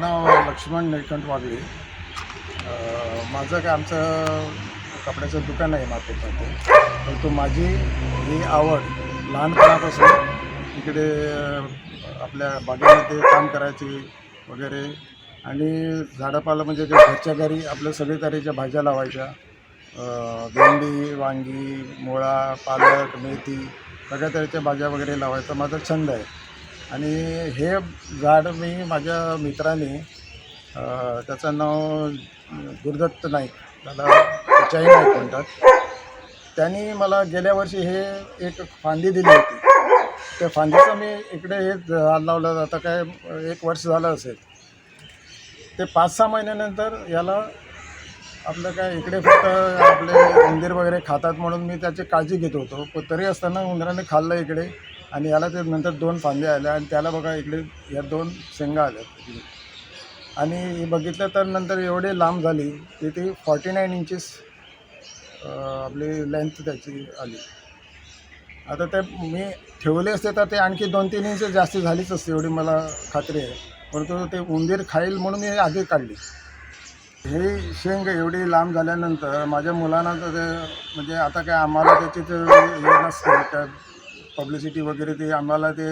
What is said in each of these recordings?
माझं नाव लक्ष्मण निळकंठ वागळे माझं काय आमचं कपड्याचं दुकान आहे मार्केटमध्ये. परंतु माझी ही आवड लहानपणापासून इकडे आपल्या बागेमध्ये काम करायची वगैरे आणि झाडापाला म्हणजे ते घरच्या घरी आपल्या सगळे तऱ्हेच्या भाज्या लावायच्या. भेंडी वांगी मुळा पालक मेथी सगळ्या तऱ्हेच्या भाज्या वगैरे लावायचा. माझा छंद आहे. आणि हे झाड मी माझ्या मित्राने त्याचं नाव गुरुदत्त नाईक त्याला चाई नाईक म्हणतात. त्यांनी मला गेल्या वर्षी हे एक फांदी दिली होती. त्या फांदीचं मी इकडे हे झाड लावलं आता काय एक वर्ष झालं असेल. ते पाच सहा महिन्यानंतर याला आपलं काय इकडे फक्त आपले उंदीर वगैरे खातात म्हणून मी त्याची काळजी घेत होतो. पण तरी असताना उंदराने खाल्लं इकडे. आणि याला ते नंतर दोन फांद्या आल्या आणि त्याला बघा इकडे या दोन शेंगा आल्या. आणि बघितलं तर नंतर एवढी लांब झाली की ती फॉर्टी नाईन इंचेस आपली लेंथ त्याची आली. आता ते मी ठेवले असते तर ते आणखी दोन तीन इंच जास्त झालीच असते एवढी मला खात्री आहे. परंतु ते उंदीर खाईल म्हणून मी आधी काढली. हे शेंग एवढी लांब झाल्यानंतर माझ्या मुलांना तर ते म्हणजे आता काय आम्हाला त्याची तर हे नसते त्या पब्लिसिटी वगैरे ते आम्हाला ते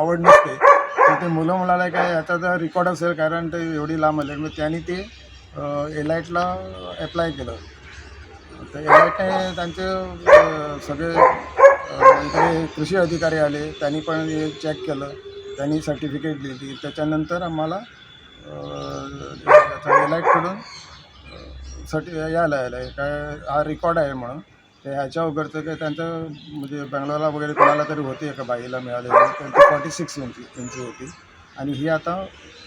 आवड नसते. तर ते मुलं मुलाला काय आता तर रेकॉर्ड असेल कारण ते एवढी लांब आले. मग त्यांनी ते एलाईटला अप्लाय केलं. तर एलाईटने त्यांचे सगळे इकडे कृषी अधिकारी आले. त्यांनी पण हे चेक केलं. त्यांनी सर्टिफिकेट दिली. त्याच्यानंतर आम्हाला एलाईटकडून सर्टि यायला यायला आहे काय हा रेकॉर्ड आहे म्हणून. तर ह्याच्या तर काय त्यांचं म्हणजे बंगलोरला वगैरे कोणाला तरी होती एका बाईला मिळालेली. त्यांची फॉर्टी सिक्स इंची इंची होती. आणि ही आता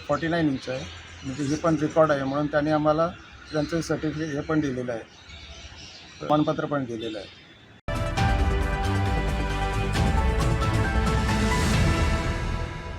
फॉर्टी नाईन इंच आहे. म्हणजे ही पण रेकॉर्ड आहे. म्हणून त्यांनी आम्हाला त्यांचं सर्टिफिकेट हे पण दिलेलं आहे. प्रमाणपत्र पण दिलेलं आहे.